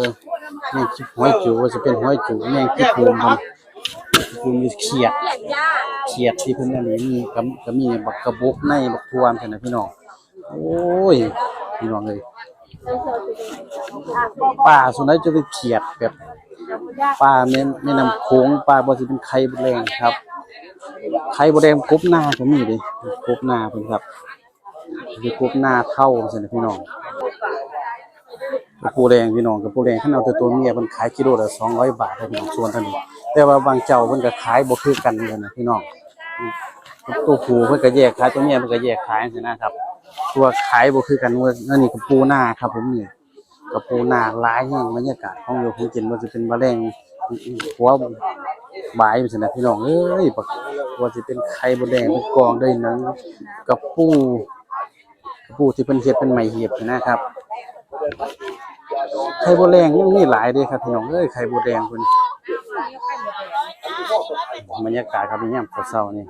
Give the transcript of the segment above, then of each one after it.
เด้อแม่งคิดหอยจูว่าจะเป็นหอยจูแม่งคิดภูมิมันภูมิเขียดเขียดที่เพิ่นอันนี้มีก็ก็มีบักกระบกในบักทวมซั่นน่ะพี่น้องโอ้ยพี่น้องเอ้ยป่าส่วนใหญ่จะเป็นเขียดแบบป่าแม่แม่น้ำโขงป่าบ่สิเป็นไข่บ่แรงครับไข่บ่แดงกบหน้าก็มีเด้กบหน้าเพิ่นครับคือกบหน้าเท่าซั่นน่ะพี่น้อง กระปูแดงพี่น้องกระปูแดงถ้าเอาแต่ตัวเมียมันขายกิโลละ200บาทเท่านั้นส่วนท่านี้แต่ว่าบางเจ้าเพิ่นก็ขายบ่คือกันเลยนะพี่น้องตัวผู้เพิ่นก็แยกขายตัวเมียเพิ่นก็แยกขายนะครับ ตัวขายบ่คือกันว่าอันนี้กระปูหน้าครับ ผมนี่กระปูหน้าหลายแห่งบรรยากาศของอยู่ของกินว่าจะเป็นแมลงหัวบายจังซี่นะพี่น้องเอ้ยบักว่าสิเป็นไข่บ่แดงเป็นกองด้วยหนังกระปูกระปูที่เพิ่นเฮ็ดเป็นไหมเหียบนะครับ ไข่บัวแดงยังมีหลายเด้ครับพี่น้องเอ้ยไข่บัวแดงเพิ่นบรรยากาศครับนี่ยามเช้านี่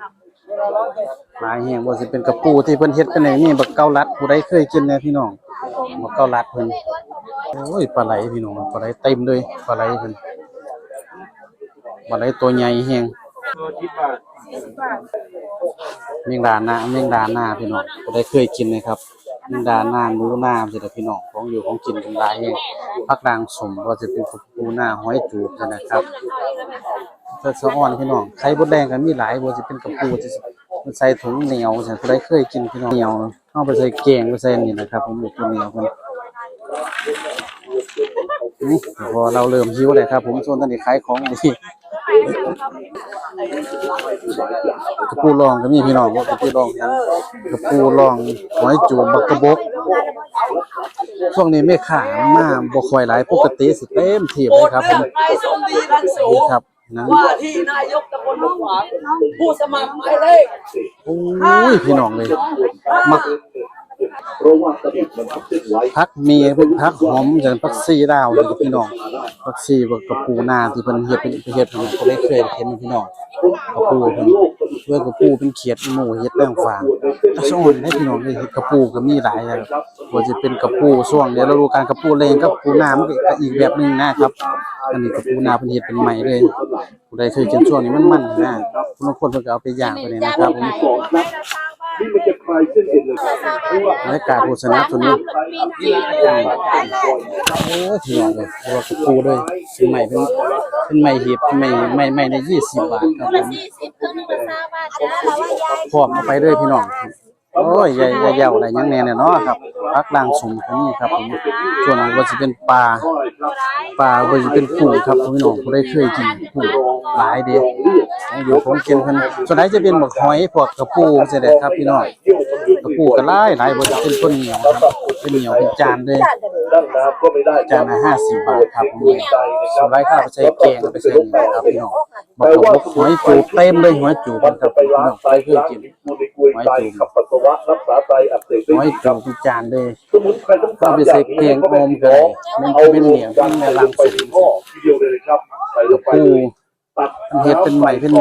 หลายแห่งบ่สิเป็นกระปูที่เพิ่นเฮ็ดเป็นอย่างนี้บักเกาลัดผู้ใดเคยกินแน่พี่น้องบักเกาลัดเพิ่นโอ้ยปลาไหลพี่น้องปลาไหลเต็มเลยปลาไหลเพิ่นปลาไหลตัวใหญ่แฮงเมียงดาหน้าเมียงดาหน้าพี่น้องผู้ใดเคยกินนะครับ มินดาหน้าหนูหน้าสิเด้อพี่น้องของอยู่ของกินกันหลายแห่งผักดางสมว่าจะเป็นปูหน้าห้อยจูบนะครับถ้าสะอ่อนพี่น้องไข่บดแดงก็มีหลายบ่สิเป็นกระปูจะมันใส่ถุงเหนียวจังผู้ใดเคยกินพี่น้องเหนียวเอาไปใส่แกงไปใส่นี่นะครับ ผมอยู่ตัวเหนียวมันพอเราเริ่มหิวแล้วครับ ผมส่วนตอนนี้ขายของดี กระปูรองก็มีพี่น้องว่ากระปูรองกันกระปูรองหอยจูบบักกระบกช่วงนี้ไม่ขามาบ่ค่อยหลายปกติสิเต็มที่เลยครับผมนายสมดีรังสูนี่งครับนะว่าที่นายกตำบลหนองหวางผู้สมัครหมายเลขโอ้ยพี่น้องเลยมักพักมีเป็นพักหอมอย่างพักซีดาวเลยพี่น้อง พักซีกับกระปูนาที่เพิ่นเฮ็ดเป็นเฮ็ดเพิ่นก็ได้เคยเห็นพี่น้องกระปูเพิ่นเพื่อกระปูเป็นเขียดหมูเฮ็ดแป้งฟางถ้าช่วงนี้พี่น้องเลยเฮ็ดกระปูก็มีหลายอย่างว่าจะเป็นกระปูช่วงเดี๋ยวเราดูการกระปูเลงกับปูนามันก็อีกแบบหนึงนะครับอันนี้กระปูนาเพิ่นเฮ็ดเป็นใหม่เลยผู้ใดเคยกินช่วงนี้มันมันนะบางคนเพิ่นก็เอาไปย่างไปเลยนะครับผม นี่มันจะคลายเส้นเอ็นเลยบรรยากาศโฆษณาตัวนี้โอ้ยพี่น้องเลยตัวกระปูด้วยเป็นใหม่เป็นเป็นใหม่เหีบใหม่ใหม่ใหม่ในยี่สิบบาทครับผมพร้อมเอาไปด้วยพี่น้อง โอ้ยใหญ่ใหญ่อะไรยังแน่เนี่ยเนาะครับพักล่างสมก็มีครับผมส่วนนี้ก็จะเป็นปลาปลาก็จะเป็นกุ้งครับพี่น้องผู้ใดเคยกินกุ้งหลายเดียวอยู่ของกินกันส่วนไหนจะเป็นหมึกหอยพวกกระปูจังซี่แหละครับพี่น้องกระปูก็หลายหลายบ่จะเป็นคนเหนียวครับ เป็นเหนียวเป็นจานเลยนั่งน้ำก็ไม่ได้จานละ50บาทครับผมส่วนไรก็เอาไปใส่แกงเอาไปใส่นี่ครับพี่น้องบักกระบอกหอยจูบเต็มเลยหอยจูบมันครัจะบไปพี่น้ล้าองงไตใครเคยล้างกินมูในกลวยไตขับปัสสาวะรักษาไตอักเสบหอยจูบทุกจานเลยสมุนไพรทั้งก็สามไปอย่าใส่งเพียงโอมก็ได้มันจะเป็นเหนียวเป็นแม่ลังไปสีในท่อทีเดียวเลยครับใส่ลงไปปูเลยตัดมันเฮ็ดเป็นใหม่เป็น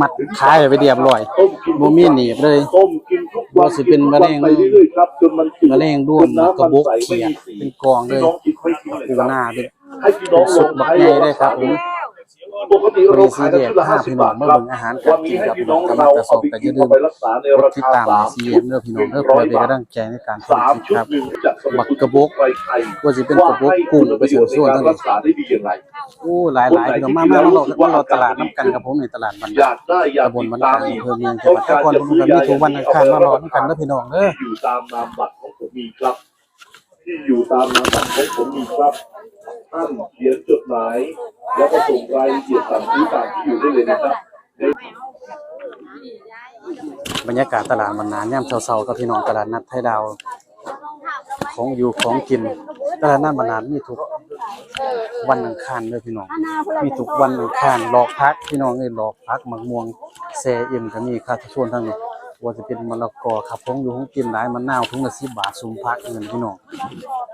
มัดขายไปเรียบร้อยต้มกินบ่มีหนีบเลยต้มกินทุกวันบ่สิเป็นมะเร็งไปเรื่อยๆครับจนมันมะเร็งด้วงกระบอกเขียดเป็นกองเลยพี่น้องกินค่อยกินเลยปูครับหน้าเป็นให้พี่น้องลงบักใหญ่เลยครับผม ปกติบเราริสีขายเดีกันยชุดละผ้าห้าสิพี่บน้องบาทมาครับเบิ่งอาหารวัการนกินี้นให้ครับพี่พี่น้น้อองงกำลัเรางจะเอาส่งไปแต่อกิย่านลืมเอาไปรักษาในกดราติดคาตามสามซีเอ็มเด้อพี่น้องเด้อเพื่อไปกำลังใจในการทำสามคลิปชุดครับหนึ่งจากสบักกระบอกไฟไทยว่าสิเป็นกระบอกกุ้งไปถึงส่วนทั้งรันี้กษาได้ดีอย่างไรโอ้หลายหลายพี่น้องมามาเราเราเราตลาดน้ำกันกับผมในตลาดบันอยากได้อยากตำบลติดบันตาตามอำเภอเมืองจังหวัดนครปฐมกันมีทุกวันอังคารมารอน้ำกันเด้อพี่น้องเด้อที่อยู่ตามนามบัตรของผมมีครับที่อยู่ตามนามบัตรของผมมีครับท่านเขียนจดหมาย แล้วก็ส่งรายละเอียดสั่งซื้อตามที่อยู่ได้เลยนะครับ บรรยากาศตลาดมันนานย่ำเช้าๆกับพี่น้องตลาดนัดไทยดาว ของอยู่ของกิน ตลาดนัดมันนานมีทุกวันอังคารเลยพี่น้อง มีทุกวันอังคารหลอกพักพี่น้องเอ้ยหลอกพักหมักม่วงแซ่เอ็มก็มีค่าทุกส่วนทั้งนี้ ว่าจะเป็นมะละกอครับของอยู่ของกินหลายมะนาวถุงละ10บาทสุมพักเงินพี่น้อง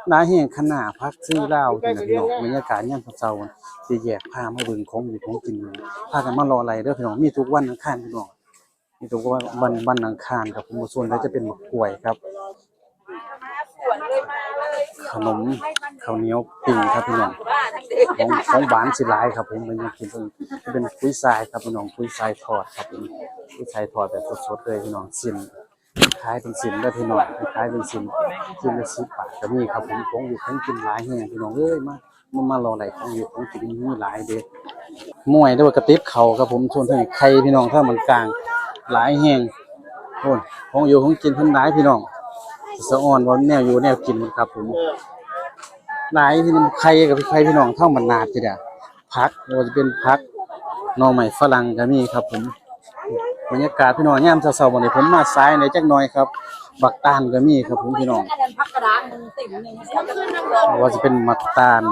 หลาแห่งขนาพักซื้อเหล้านี่นพี่น้องบรรยากาศยามเช้าๆสิแยกพามาบิ่งของอยู่ของกินพากันมารออะไรเด้อพี่น้องมีทุกวันอังคารพี่น้องมีทุกวันวันวันอังคารครับผมส่วนแล้วจะเป็นมะกล้วยครับขนมข้าวเหนียวปิ้งครับพี่น้อง ของของหวานสิหลายครับผมมันยังกินเป็นเป็นกุ้ยทรายครับพี่น้องกุ้ยทรายทอดครับผมกุ้ยทรายทอดแบบสดๆเลยพี่น้องสินขายเป็นสินได้พี่น้องขายเป็นสินกินละสิบบาทก็มีครับผมของอยู่ของกินหลายแห่งพี่น้องเอ้ยมามันมารออะไรของอยู่ของกินมีหลายเด้อมวยด้วยกระติบเข่าครับผมชวนทางไข่พี่น้องถ้ามันกลางหลายแห่งโอ้ยของอยู่ของกินเพิ่นหลายพี่น้องสะอ่อนว่าแนวอยู่แนวกินครับผม หลายพี่น้องไข่กับไข่พี่น้องเท่ามันนาดจีเดียพักว่าจะเป็นพักนอใหม่ฝรั่งก็มีครับผมบรรยากาศพี่น้องยามเช้าๆวันนี้ผมมาซ้ายในอยจักหน่อยครับ บักตาลก็มีครับผมพี่น้องอันนั้นพักกรานหนึ่งติ่งหนึ่งเสียขึ้นน้ำเงินว่าจะเป็นมักตาล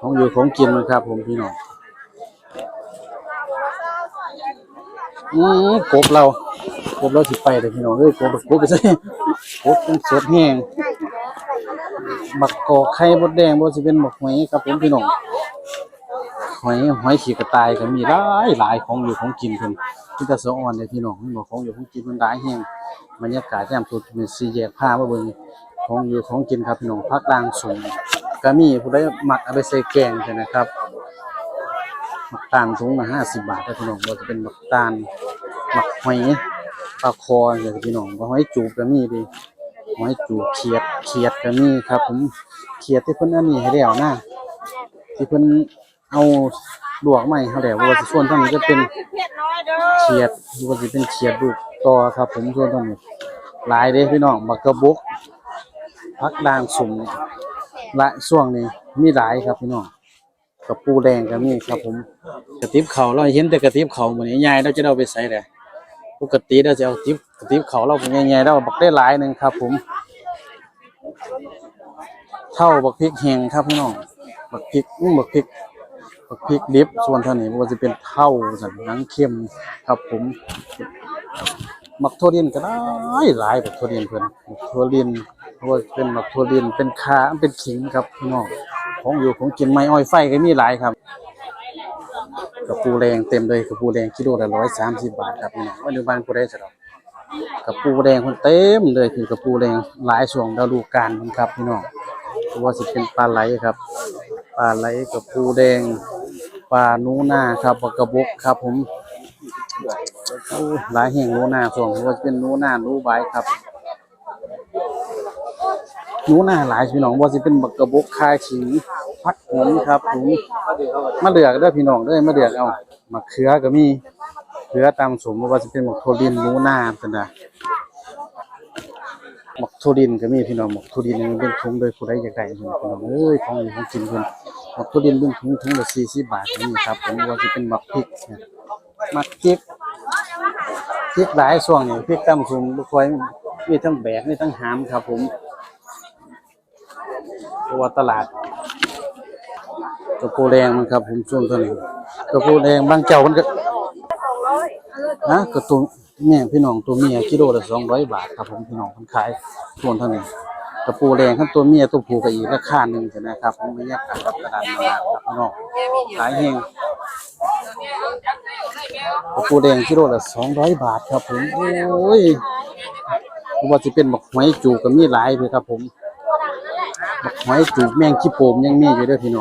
ของอยู่ของกินครับ ผมพี่น้องอืมกบเรากบเราสิไปเลยพี่น้องเอ้ยกบกบไปใส่กบเป็นสดแห้ง บักกอกไข่มดแดงบ่สิเป็นบักหอยครับผมพี่น้องหอยหอยขี้กระต่ายก็มีหลายหลายของอยู่ของกินเพิ่นที่ตะสะอ่อนเนี่ยพี่น้องเพิ่นบอกของอยู่ของกินมันหลายแฮงบรรยากาศยามสุดเป็นสี่แยกผ้ามาเบิ่งของอยู่ของกินครับพี่น้องภาคกลางสูงก็มีผู้ใดมักเอาไปใส่แกงใช่นะครับมักตาลถุงละ50บาทครับพี่น้องบ่จะเป็นมักตาลมักหอยปลาคอเนี่ยพี่น้องบ่หอยจูบก็มีดิ หอยจูเขียดเขียดก็มีครับ ผมเขียดที่เพิ่นอันนี้ให้แล้วนะที่เพิ่นเอาลวกใหม่เขาแล้วว่าสิส่วนทางนี้ก็เป็นเผ็ดน้อยเด้อเขียดว่าสิเป็นเขียดลูกต่อครับ ผมส่วนทางนี้หลายเด้พี่น้องบักกระบกพักด่างสุ่มและช่วงนี้มีหลายครับพี่น้องกระปูแดงก็มีครับ ผมกระติบเขาเราเห็นแต่กระติบเขาเหมือนใหญ่เราจะเอาไปใส่ได้ปกติเราจะเอาติบก ติบเขาเราเป็นใหญ่ๆเราบักได้หลายหนึงครับ ผม เท่าบักพริกแห้งครับพี่น้องบักพริกอื้อบักพริกบักพริกดิบส่วนเท่านี้มันจะเป็นเท่าสันนังเข้มครับ ผมมักทั่วดินก็ได้หลายบักทั่วดินเพิ่อนบักทั่วดินว่าเป็นบักทั่วดินเป็นขาเป็นขิงครับพี่น้องของอยู่ของกินไม้อ้อยไฟก็มีหลายครับกระปูแดงเต็มเลยกระปูแดงกิโลละร้อยสามสิบบาทครับพี่น้องว่าอยู่บ้านกูได้จะดอ กกระปูแดงคนเต็มเลยคือกระปูแดงหลายช่วงฤดูกาลมันครับพี่น้องว่าสิเป็นปลาไหลครับ ปลาไหลกับปูแดง ปลาหนูนาครับปลากระบกครับ ผมหลายแห่งหนูนาส่วนว่าเป็นหนูนาหนูใบครับหนูนาหลายพี่น้องว่าสิเป็นบักกระบกคายขิงพักหอมครับผมมาเดือกเด้อพี่น้องเด้อมาเดือกเอามะเขือก็มี เขือตามสมว่าสิเป็นบักโทลินหนูนาจังไดหมกทุดินก็มีพี่น้องหมกทุดินนี่มันเป็นถุงโดยผู้ใดอยากได้พี่น้องเอ้ยของอยู่ของกินเพิ่นหมกทุดินเป็นถุงถุงละ40บบาทก็มีครับผมว่าสิเป็นหมกพริกหมกพริกพริกหลายช่วงนี่พริกตำซุมบ่ค่อยมีทั้งแบกมีทั้งหามครับผมเพราะว่าตลาดกระโปแดงมันครับผมช่วงตอนนี้กระโปแดงบางเจ้ามันก็ ฮะกระตุ้งเนี่ยพี่น้องตัวเมียกิโลละ200บาทครับผมพี่น้องคนขายส่วนเท่านี้กระปูแดงขั้นตัวเมียตัวผู้ก็อีกราคาหนึงใช่ไหมครับผมบรรยากาศรับตลาดมาครับพี่น้องขายแห้งกระปูแดงกิโลละ200บาทครับผมโอ้ยว่าสิเป็นบักหอยจูบก็มีหลายเลยครับผมบักหอยจูแมงขี้โปมยังมีอยู่ด้วยพี่น้อง